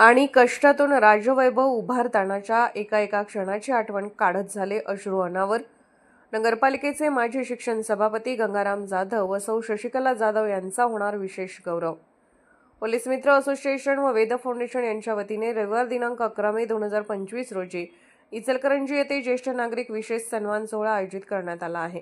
आणि कष्टातून राजवैभव उभारतानाच्या एका एका क्षणाची आठवण काढत झाले अश्रू अनावर. नगरपालिकेचे माजी शिक्षण सभापती गंगाराम जाधव व सौ शशिकला जाधव यांचा होणार विशेष गौरव. पोलीस मित्र असोसिएशन व वेद फाउंडेशन यांच्या वतीने रविवार दिनांक अकरा मे दोन हजार पंचवीस रोजी इचलकरंजी येथे ज्येष्ठ नागरिक विशेष सन्मान सोहळा आयोजित करण्यात आला आहे.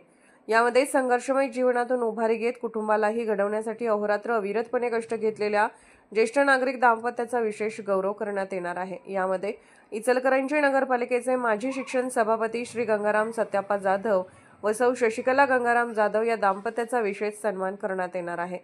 यामध्ये संघर्षमय जीवनातून उभारी घेत कुटुंबालाही घडवण्यासाठी अहोरात्र अविरतपणे कष्ट घेतलेल्या ज्येष्ठ नागरिक दाम्पत्याचा विशेष गौरव करण्यात येणार आहे. यामध्ये इचलकरंजी नगरपालिकेचे माजी शिक्षण सभापती श्री गंगाराम सत्याप्पा जाधव व सौ शशिकला गंगाराम जाधव या दाम्पत्याचा विशेष सन्मान करण्यात येणार आहे.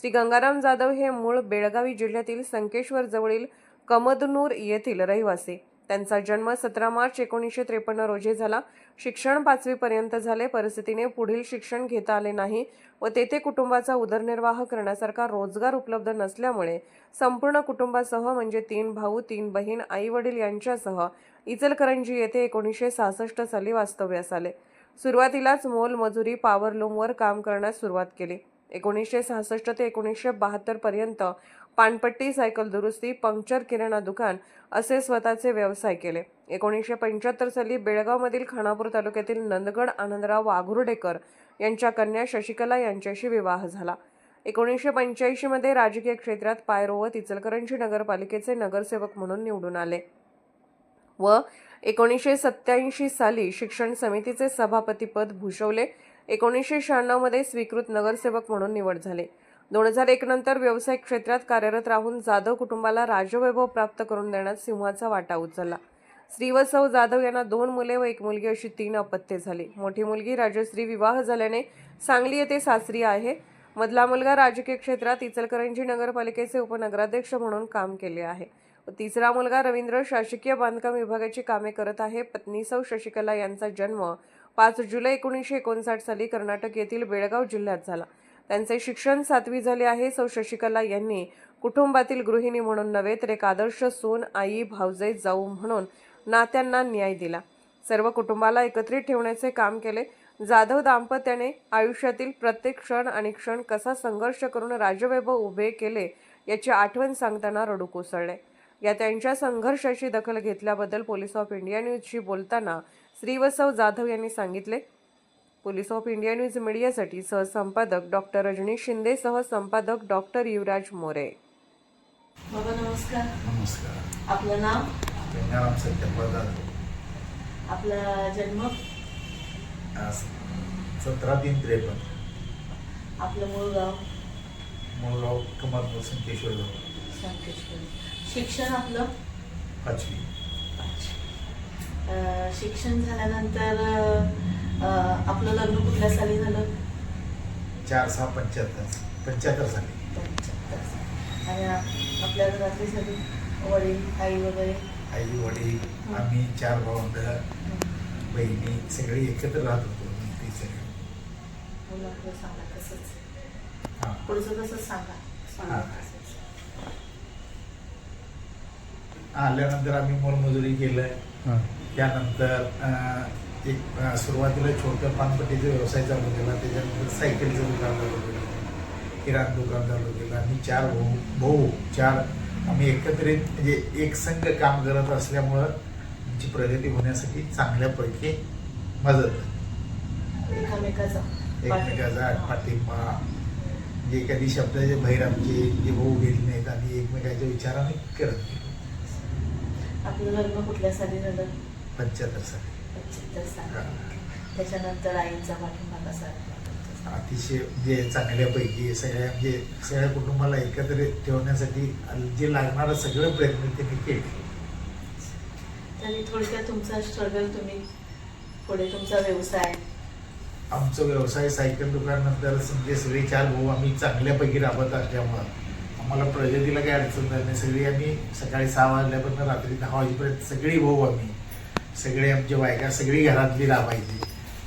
श्री गंगाराम जाधव हे मूळ बेळगावी जिल्ह्यातील संकेश्वर जवळील कमदनूर येथील रहिवासी. त्यांचा जन्म सतरा मार्च एकोणीसशे त्रेपन्न रोजी झाला. शिक्षण पाचवीपर्यंत झाले. परिस्थितीने पुढील शिक्षण घेता आले नाही व तेथे कुटुंबाचा उदरनिर्वाह करण्यासारखा रोजगार उपलब्ध नसल्यामुळे संपूर्ण कुटुंबासह म्हणजे तीन भाऊ तीन बहीण आई वडील यांच्यासह इचलकरंजी येथे एकोणीसशे सहासष्ट साली वास्तव्यास आले सुरुवातीलाच मोलमजुरी पॉवरलूमवर काम करण्यास सुरुवात केली. एकोणीसशे सहासष्ट ते एकोणीसशे बहात्तरपर्यंत पर्यंत पानपट्टी सायकल दुरुस्ती पंक्चर किराणा दुकान असे स्वतःचे व्यवसाय केले. एकोणीसशे पंच्याहत्तर साली बेळगावमधील खानापूर तालुक्यातील नंदगड आनंदराव वाघुर्डेकर यांच्या कन्या शशिकला यांच्याशी विवाह झाला. एकोणीसशे पंच्याऐंशीमध्ये राजकीय क्षेत्रात पाय रोवत इचलकरंजी नगरपालिकेचे नगरसेवक म्हणून निवडून आले व एकोणीसशे सत्याऐंशी साली शिक्षण समितीचे सभापतीपद भूषवले. एकोणीसशे शहाण्णवमध्ये स्वीकृत नगरसेवक म्हणून निवड झाले. दोन हजार एक नंतर व्यावसायिक क्षेत्रात कार्यरत राहून जाधव कुटुंबाला राजवैभव प्राप्त करून देण्यात सिंहाचा वाटा उचलला. श्री व सौ जाधव यांना दोन मुले व एक मुलगी अशी तीन अपत्ये झाली. मोठी मुलगी राजश्री विवाह झाल्याने सांगली येथे सासरी आहे. मधला मुलगा राजकीय क्षेत्रात इचलकरंजी नगरपालिकेचे उपनगराध्यक्ष म्हणून काम केले आहे. तिसरा मुलगा रवींद्र शासकीय बांधकाम विभागाची कामे करत आहे. पत्नी सौ शशिकला यांचा जन्म पाच जुलै एकोणीसशे एकोणसाठ साली कर्नाटक येथील बेळगाव जिल्ह्यात झाला. त्यांचे शिक्षण सातवी झाले आहे. सौ शशिकला यांनी कुटुंबातील गृहिणी म्हणून नव्हे तर एक आदर्श सून आई भावजे जाऊ म्हणून नात्यांना न्याय दिला. सर्व कुटुंबाला एकत्रित ठेवण्याचे काम केले. जाधव दाम्पत्याने आयुष्यातील प्रत्येक क्षण आणि क्षण कसा संघर्ष करून राजवैभव उभे केले याची आठवण सांगताना रडू कोसळले. या त्यांच्या संघर्षाची दखल घेतल्याबद्दल पोलीस ऑफ इंडिया न्यूजशी बोलताना श्रीवसव जाधव यांनी सांगितले पोलीस ऑफ इंडिया न्यूज मीडियासाठी सहसंपादक डॉक्टर रजनीश शिंदे सह संपादक डॉक्टर युवराज मोरे. बाबा नमस्कार. नमस्कार. आपलं नाव? आपला जन्म? सतरा तीन त्रेपन्न. आपलं मूळ गाव? मुळगाव कमरपूर संकेश्वर जवळ संकेश्वर. शिक्षण आपलं? पाचवी. अं, शिक्षण झाल्यानंतर अं, आपलं लग्न कुठल्या साली झालं? चार सहा पंच्याहत्तर. पंच्याहत्तर साली. आणि आप- आपल्या घरातली सगळी वडील आई वगैरे? आई वडील आम्ही चार भावंड बहिणी सगळे एकत्र राहत होतो ते सगळे. मुलं आपलं सांगा तसंच. हां. पुढचं तसंच सांगा. सांगा. आल्यानंतर आम्ही मोलमजुरी केलं त्यानंतर एक सुरुवातीला छोटं पानपट्टीचा व्यवसाय चालू केला त्याच्यानंतर सायकलचं दुकान चालू केलं किराणा दुकान चालू केलं आम्ही चार भाऊ भाऊ चार आम्ही एकत्रित म्हणजे एक संघ काम करत असल्यामुळं आमची प्रगती होण्यासाठी चांगल्यापैकी मदत. एकामेकाचा पाठिंबा म्हणजे एखादी शब्दाचे बाहेर आमचे जे भाऊ गेले नाहीत आणि एकमेकाचे विचार आम्ही करत गेलो आपलं लग्न कुठल्या साली झालं? पंच्याहत्तर साली. हा. त्याच्यानंतर आईचा पाठिंबा कसा? अतिशय म्हणजे चांगल्यापैकी सगळ्या म्हणजे सगळ्या कुटुंबाला एकत्रित ठेवण्यासाठी जे लागणारं सगळं प्रयत्न त्यांनी केले तरी थोडक्यात तुमचा स्ट्रगल तुम्ही पुढे तुमचा व्यवसाय आमचं व्यवसाय सायकल दुकान नंतर म्हणजे सगळे चार भाऊ आम्ही चांगल्यापैकी राबत असल्यामुळं आम्हाला प्रगतीला काही अडचण नाही सगळी आम्ही सकाळी सहा वाजल्यापासून रात्री दहा वाजेपर्यंत सगळी भाऊ आम्ही सगळे आमच्या बायका सगळी घरातली राबायची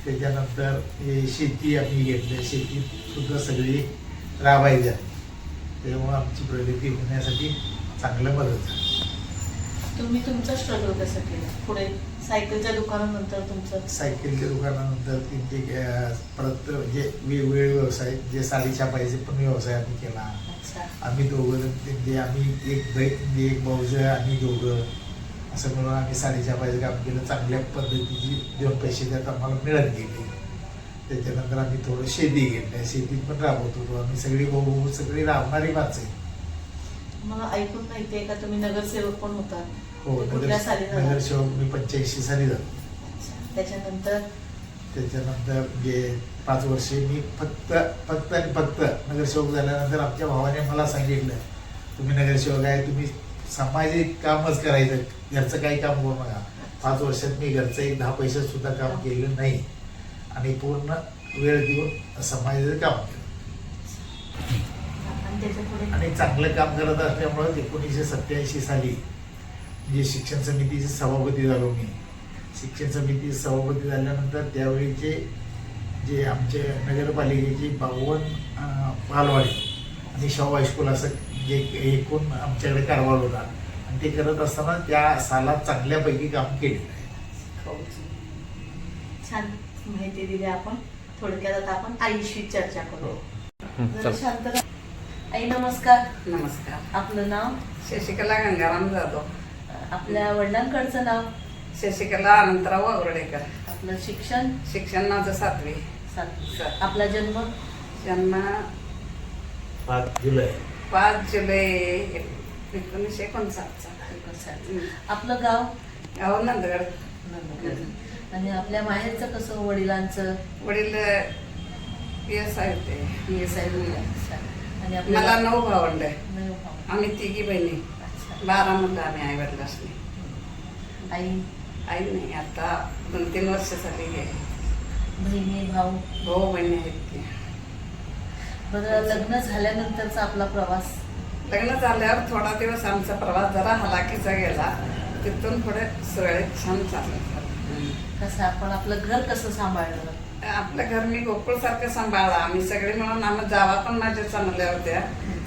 त्याच्यानंतर हे शेती आम्ही घेतली. शेतीत सुद्धा सगळी राबायच्या त्यामुळं आमची प्रगती होण्यासाठी चांगलं मदत झाली. तुम्ही तुमचं स्ट्रगल कसं केलं? पुढे सायकलच्या दुकानानंतर तुमचं? सायकलच्या दुकानानंतर अं, परत म्हणजे वेगवेगळे व्यवसाय जे साडी छापायचे पण व्यवसाय आम्ही केला. आम्ही दोघं म्हणजे आम्ही एक बहीण एक भाऊज आम्ही दोघं असं मिळून आम्ही साडेचार पाहिजे काम केलं. चांगल्या पद्धतीची दोन पैसे त्यात आम्हाला मिळत गेले. त्याच्यानंतर आम्ही थोडं शेती घेतल्या शेतीत पण राबवत होतो. आम्ही सगळी भाऊ सगळी राबणारी माणसं आहे. मला ऐकून माहिती आहे का तुम्ही नगरसेवक पण होता. हो? नगरसेवक. मी पंच्याऐंशी साली झालो. त्याच्यानंतर? त्याच्यानंतर म्हणजे पाच वर्षे मी फक्त फक्त आणि फक्त नगरसेवक झाल्यानंतर आमच्या भावाने मला सांगितलं तुम्ही नगरसेवक आहे तुम्ही सामाजिक कामच करायचं. घरचं काही काम करू नका. पाच वर्षात मी घरचं एक दहा पैशात सुद्धा काम केलं नाही. आणि पूर्ण वेळ देऊन समाजाचं काम केलं. आणि चांगलं काम करत असल्यामुळं एकोणीसशे सत्याऐंशी साली जे शिक्षण समितीचे सभापती झालो मी. शिक्षण समिती सभापती झाल्यानंतर त्यावेळीचे जे आमचे नगरपालिकेचे बावन्न अं, बालवाडी आणि शाहू हायस्कूल असं जे एकूण आमच्याकडे कारभार होता. आणि ते करत असताना त्या सालात चांगल्यापैकी काम केले. छान माहिती दिली आपण. थोडक्यात आता आपण आईशी चर्चा करू. जरा शांत. आई नमस्कार. नमस्कार. आपलं नाव? शशिकला गंगाराम जाधव. आपल्या वडिलांकडचं नाव? शशिकला अनंतराव अगोडेकर आपलं शिक्षण? शिक्षण माझं सातवी. सातवी. आपला जन्म? जन्म पाच जुलै. पाच जुलै एकोणीसशे एकोणसाठचा सातवी. आपलं गाव? गाव नंदगड. नंदगड. आणि आपल्या माहेरचं कसं वडिलांचं? वडील पी एस आय होते. पी एस आय आणि मला आपल्याला नऊ भावंड नाही हो. आम्ही तिघी बहिणी. अच्छा. बारा मुलं आम्ही आई वडिलासनी. आई? आई नाही आता दोन तीन वर्ष झाली गे बहिणी भाऊ? भाऊ बहिणी आहेत ते. बरं लग्न झाल्यानंतरचा आपला प्रवास. लग्न झाल्यावर थोडा दिवस आमचा प्रवास जरा हलाखीचा गेला. तिथून पुढे सुरळीत छान चाललं. कसं आपण आपलं घर कसं सांभाळलं? आपलं घर मी गोकुळ सारखं सांभाळलं. आम्ही सगळे मिळून आम्ही जावा पण माझ्या चांगल्या होत्या.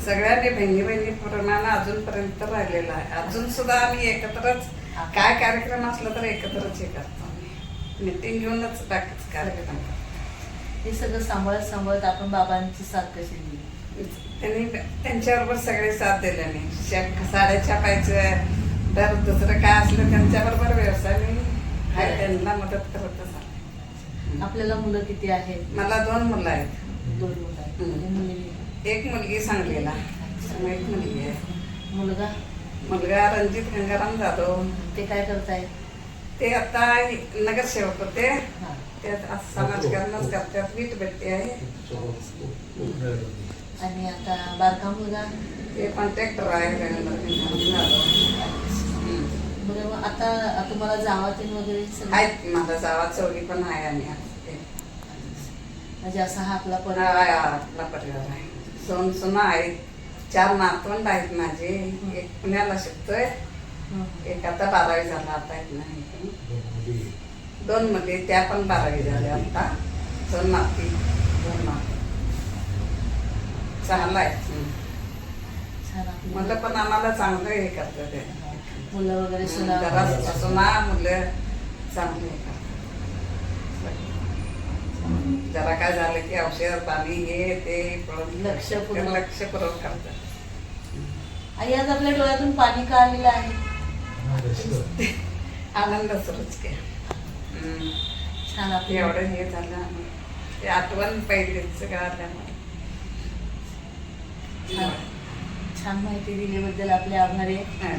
सगळ्यांनी बहिणी बहिणी प्रमाणे अजूनपर्यंत राहिलेलं आहे. अजून सुद्धा आम्ही एकत्रच काय कार्यक्रम असला तर एकत्रच हे करतो. मिटिंग घेऊनच बाकीच कार्यक्रम करतो. हे सगळं सांभाळत सांभाळत आपण बाबांची साथ कशी दिली? त्यांनी त्यांच्याबरोबर सगळे साथ दिले मी. शेक साड्या छापायचं तर दुसरं काय असलं त्यांच्याबरोबर व्यवसाय मी आहे. त्यांना मदत करतच आहे. आपल्याला मुलं किती आहेत? मला दोन मुलं आहेत. दोन मुलं आहेत. एक मुलगी सांगलीला. एक मुलगी आहे. मुलगा? मुलगा रणजित गंगाराम जाधव. ते काय करतायत? ते आता नगरसेवक होते. हा. ते आता समाजकारणच करतात वीट भेटते आहे आणि आता बारका मुलगा ते कॉन्ट्रॅक्टर आहे रवींद्र गंगाराम जाधव हम्म. बरं मग आता तुम्हाला जावातीन वगैरे आहेत माझा जावा चौघी पण आहे आज ते. म्हणजे असा हा आपला हा, परिवार हा, आपला परिवार आहे सोन सुना आहेत चार नातवंड आहेत माझे. एक पुण्याला शिकतोय. एक आता बारावी झाला आता एक नाही. दोन मुली त्या पण बारावी झाल्या आता. दोन नाती दोन नाती चांगला आहे. मुलं पण आम्हाला चांगलं हे करतात ते. मुलं वगैरे सुना मुलं चांगले हे करतात. जरा काय झालं की औषध पाणी हे ते पळून लक्षपूर्वक. लक्षपूर्वक करतात. आई आज आपल्या डोळ्यातून पाणी का आलेलं आहे? आनंद सुरूच की हम्म. छान आपली. एवढं हे झालं ते आठवण पहिलीच सगळं आल्यामुळे. छान. माहिती दिल्याबद्दल आपले आभारी आहे.